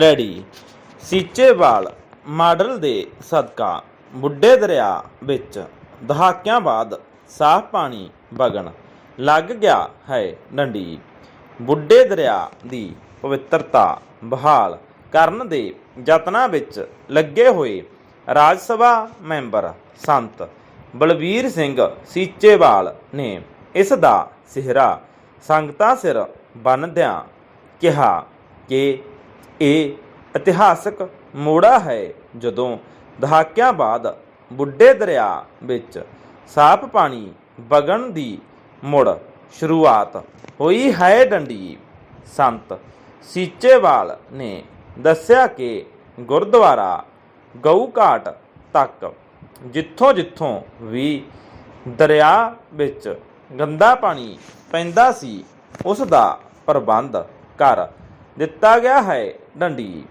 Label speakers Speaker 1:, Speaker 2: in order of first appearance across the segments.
Speaker 1: Ready. Seechewal model ਦੇ ਸਦਕਾ, ਬੁੱਢੇ ਦਰਿਆ ਵਿੱਚ ਦਹਾਕਿਆਂ ਬਾਅਦ ਸਾਫ਼ ਪਾਣੀ ਵਗਣ ਲੱਗ ਗਿਆ ਹੈ ਡੰਡੀ। ਬੁੱਢੇ ਦਰਿਆ ਦੀ ਪਵਿੱਤਰਤਾ ਬਹਾਲ ਕਰਨ ਦੇ ਯਤਨਾਂ ਵਿੱਚ ਲੱਗੇ ਹੋਏ ਰਾਜ ਸਭਾ ਮੈਂਬਰ ਸੰਤ ਬਲਬੀਰ ਸਿੰਘ ਸੀਚੇਵਾਲ ਨੇ ਇਸ ਦਾ ਸਿਹਰਾ ਸੰਗਤਾਂ ਸਿਰ ਬੰਨ੍ਹਦਿਆਂ ਕਿਹਾ ਕਿ ਇਹ ਇਤਿਹਾਸਕ ਮੋੜਾ ਹੈ ਜਦੋਂ ਦਹਾਕਿਆਂ ਬਾਅਦ ਬੁੱਢੇ ਦਰਿਆ ਵਿੱਚ ਸਾਫ਼ ਪਾਣੀ ਵਗਣ ਦੀ ਮੁੜ ਸ਼ੁਰੂਆਤ ਹੋਈ ਹੈ ਡੰਡੀ। ਸੰਤ ਸੀਚੇਵਾਲ ਨੇ ਦੱਸਿਆ ਕਿ ਗੁਰਦੁਆਰਾ ਗਊ ਘਾਟ ਤੱਕ ਜਿੱਥੋਂ ਜਿੱਥੋਂ ਵੀ ਦਰਿਆ ਵਿੱਚ ਗੰਦਾ ਪਾਣੀ ਪੈਂਦਾ ਸੀ, ਉਸ ਦਾ ਪ੍ਰਬੰਧ ਕਰ ਦਿੱਤਾ ਗਿਆ ਹੈ। ਡੰਡੀ।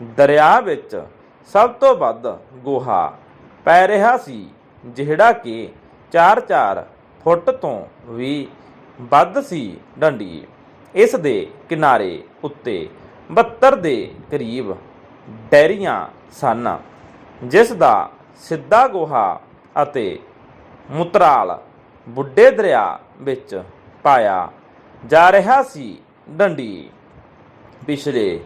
Speaker 1: ਦਰਿਆ ਵਿੱਚ ਸਭ ਤੋਂ ਵੱਧ ਗੋਹਾ ਪੈ ਰਿਹਾ ਸੀ, ਜਿਹੜਾ ਕਿ 4-4 ਫੁੱਟ ਤੋਂ ਵੀ ਵੱਧ ਸੀ ਡੰਡੀ। ਇਸ ਦੇ ਕਿਨਾਰੇ ਉੱਤੇ 72 ਦੇ ਕਰੀਬ ਡੈਰੀਆਂ ਸਨ, ਜਿਸ ਦਾ ਸਿੱਧਾ ਗੋਹਾ ਅਤੇ ਮੁਤਰਾਲ ਬੁੱਢੇ ਦਰਿਆ ਵਿੱਚ ਪਾਇਆ ਜਾ ਰਿਹਾ ਸੀ ਡੰਡੀ। ਪਿਛਲੇ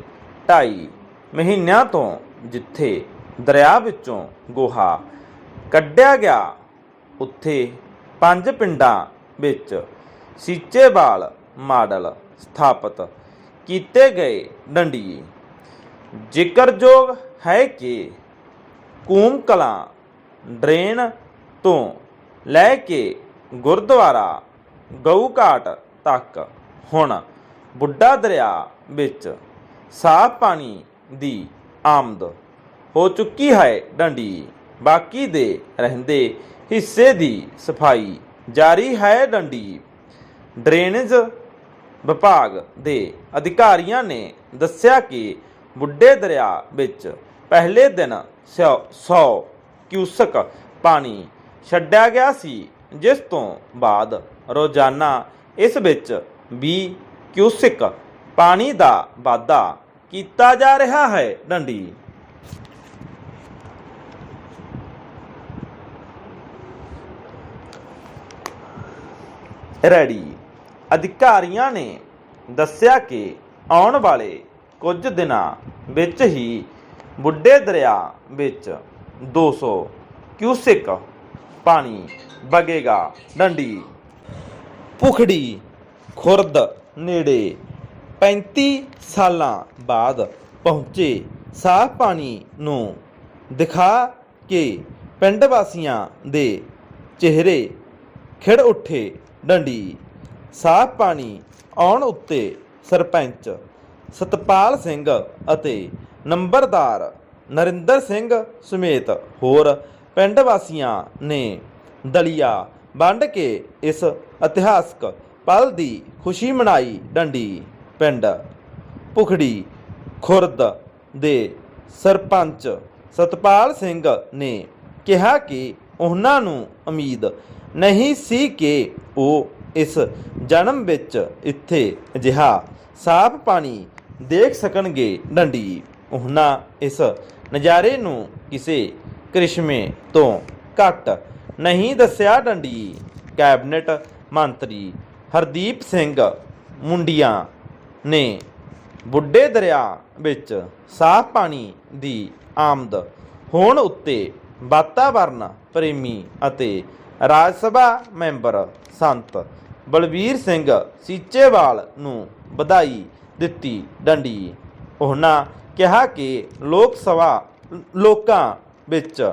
Speaker 1: ਢਾਈ ਮਹੀਨਿਆਂ ਤੋਂ ਜਿੱਥੇ ਦਰਿਆ ਵਿੱਚੋਂ ਗੋਹਾ ਕੱਢਿਆ ਗਿਆ, ਉੱਥੇ ਪੰਜ ਪਿੰਡਾਂ ਵਿੱਚ ਸੀਚੇਵਾਲ ਮਾਡਲ ਸਥਾਪਿਤ ਕੀਤੇ ਗਏ ਡੰਡੀਏ। ਜ਼ਿਕਰਯੋਗ ਹੈ ਕਿ ਕੂਮ ਕਲਾਂ ਡਰੇਨ ਤੋਂ ਲੈ ਕੇ ਗੁਰਦੁਆਰਾ ਗਊ ਘਾਟ ਤੱਕ ਹੁਣ ਬੁੱਢਾ ਦਰਿਆ ਵਿੱਚ ਸਾਫ਼ ਪਾਣੀ ਦੀ ਆਮਦ ਹੋ ਚੁੱਕੀ ਹੈ ਡੰਡੀ। ਬਾਕੀ ਦੇ ਰਹਿੰਦੇ ਹਿੱਸੇ ਦੀ ਸਫ਼ਾਈ ਜਾਰੀ ਹੈ ਡੰਡੀ। ਡਰੇਨੇਜ ਵਿਭਾਗ ਦੇ ਅਧਿਕਾਰੀਆਂ ਨੇ ਦੱਸਿਆ ਕਿ ਬੁੱਢੇ ਦਰਿਆ ਵਿੱਚ ਪਹਿਲੇ ਦਿਨ 100 ਕਿਊਸਕ ਪਾਣੀ ਛੱਡਿਆ ਗਿਆ ਸੀ, ਜਿਸ ਤੋਂ ਬਾਅਦ ਰੋਜ਼ਾਨਾ ਇਸ ਵਿੱਚ 20 ਕਿਊਸਿਕ ਪਾਣੀ ਦਾ ਵਾਧਾ ਕੀਤਾ ਜਾ ਰਿਹਾ ਹੈ, ਡੰਡੀ। ਰੈਡੀ। ਅਧਿਕਾਰੀਆਂ ਨੇ ਦੱਸਿਆ ਕਿ ਆਉਣ ਵਾਲੇ ਕੁਝ ਦਿਨਾਂ ਵਿੱਚ ਹੀ ਬੁੱਢੇ ਦਰਿਆ ਵਿੱਚ 200 ਕਿਊਸਿਕ ਪਾਣੀ ਵਗੇਗਾ, ਡੰਡੀ। ਪੁਖੜੀ ਖੁਰਦ ਨੇੜੇ 35 ਸਾਲਾਂ ਬਾਅਦ ਪਹੁੰਚੇ। ਸਾਫ਼ ਪਾਣੀ ਨੂੰ ਦਿਖਾ ਕੇ ਪਿੰਡ ਵਾਸੀਆਂ ਦੇ ਚਿਹਰੇ ਖਿੜ ਉੱਠੇ ਡੰਡੀ। ਸਾਫ਼ ਪਾਣੀ ਆਉਣ ਉੱਤੇ ਸਰਪੰਚ ਸਤਪਾਲ ਸਿੰਘ ਅਤੇ ਨੰਬਰਦਾਰ ਨਰਿੰਦਰ ਸਿੰਘ ਸਮੇਤ ਹੋਰ ਪਿੰਡ ਵਾਸੀਆਂ ਨੇ ਦਲੀਆ ਵੰਡ ਕੇ ਇਸ ਇਤਿਹਾਸਕ ਪਲ ਦੀ ਖੁਸ਼ੀ ਮਨਾਈ ਡੰਡੀ। ਪਿੰਡ ਪੁਖੜੀ ਖੁਰਦ ਦੇ ਸਰਪੰਚ ਸਤਪਾਲ ਸਿੰਘ ਨੇ ਕਿਹਾ ਕਿ ਉਹਨਾਂ ਨੂੰ ਉਮੀਦ ਨਹੀਂ ਸੀ ਕਿ ਉਹ ਇਸ ਜਨਮ ਵਿੱਚ ਇੱਥੇ ਅਜਿਹਾ ਸਾਫ਼ ਪਾਣੀ ਦੇਖ ਸਕਣਗੇ। ਡੰਡੀ, ਉਹਨਾਂ ਇਸ ਨਜ਼ਾਰੇ ਨੂੰ ਕਿਸੇ ਕ੍ਰਿਸ਼ਮੇ ਤੋਂ ਘੱਟ ਨਹੀਂ ਦੱਸਿਆ। ਡੰਡੀ, ਕੈਬਨਿਟ ਮੰਤਰੀ ਹਰਦੀਪ ਸਿੰਘ ਮੁੰਡੀਆਂ ਨੇ ਬੁੱਢੇ ਦਰਿਆ ਵਿੱਚ ਸਾਫ਼ ਪਾਣੀ ਦੀ ਆਮਦ, ਹੋਣ ਉੱਤੇ ਵਾਤਾਵਰਨ ਪ੍ਰੇਮੀ ਅਤੇ ਰਾਜ ਸਭਾ ਮੈਂਬਰ ਸੰਤ ਬਲਵੀਰ ਸਿੰਘ ਸੀਚੇਵਾਲ ਨੂੰ ਵਧਾਈ ਦਿੱਤੀ ਡੰਡੀ। ਉਹਨਾਂ ਕਿਹਾ ਕਿ ਲੋਕ ਸਭਾ, ਲੋਕਾਂ ਵਿੱਚ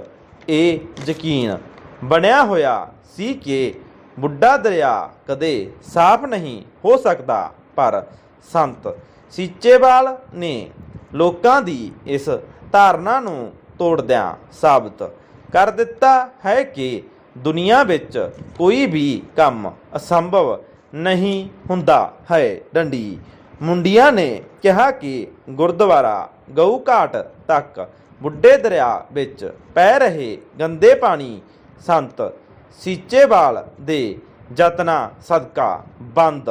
Speaker 1: ਇਹ ਯਕੀਨ ਬਣਿਆ ਹੋਇਆ ਸੀ ਕਿ ਬੁੱਢਾ ਦਰਿਆ ਕਦੇ ਸਾਫ਼ ਨਹੀਂ ਹੋ ਸਕਦਾ, ਪਰ ਸੰਤ। ਸੀਚੇਵਾਲ ਨੇ ਲੋਕਾਂ ਦੀ ਇਸ ਧਾਰਨਾ ਨੂੰ ਤੋੜਦਿਆਂ ਸਾਬਤ ਕਰ ਦਿੱਤਾ ਹੈ ਕਿ ਦੁਨੀਆ ਵਿੱਚ ਕੋਈ ਵੀ ਕੰਮ ਅਸੰਭਵ ਨਹੀਂ ਹੁੰਦਾ ਹੈ। ਡੰਡੀ ਮੁੰਡੀਆਂ ਨੇ ਕਿਹਾ ਕਿ ਗੁਰਦੁਆਰਾ ਗਊ ਘਾਟ ਤੱਕ ਬੁੱਢੇ ਦਰਿਆ ਵਿੱਚ ਪੈ ਰਹੇ ਗੰਦੇ ਪਾਣੀ ਸੰਤ ਸੀਚੇਵਾਲ ਦੇ ਯਤਨਾਂ ਸਦਕਾ ਬੰਦ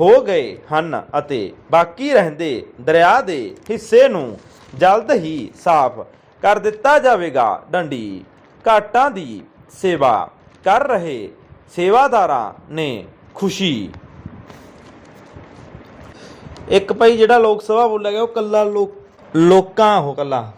Speaker 1: ਹੋ ਗਏ ਹਨ ਅਤੇ ਬਾਕੀ ਰਹਿੰਦੇ ਦਰਿਆ ਦੇ ਹਿੱਸੇ ਨੂੰ ਜਲਦ ਹੀ ਸਾਫ਼ ਕਰ ਦਿੱਤਾ ਜਾਵੇਗਾ। ਡੰਡੀ ਘਾਟਾਂ ਦੀ ਸੇਵਾ ਕਰ ਰਹੇ ਸੇਵਾਦਾਰਾਂ ਨੇ ਖੁਸ਼ੀ। ਇੱਕ ਭਾਈ ਜਿਹੜਾ ਲੋਕ ਸਭਾ ਬੋਲਿਆ ਗਿਆ, ਉਹ ਕੱਲਾ ਲੋਕ, ਲੋਕਾਂ ਉਹ ਕੱਲਾ।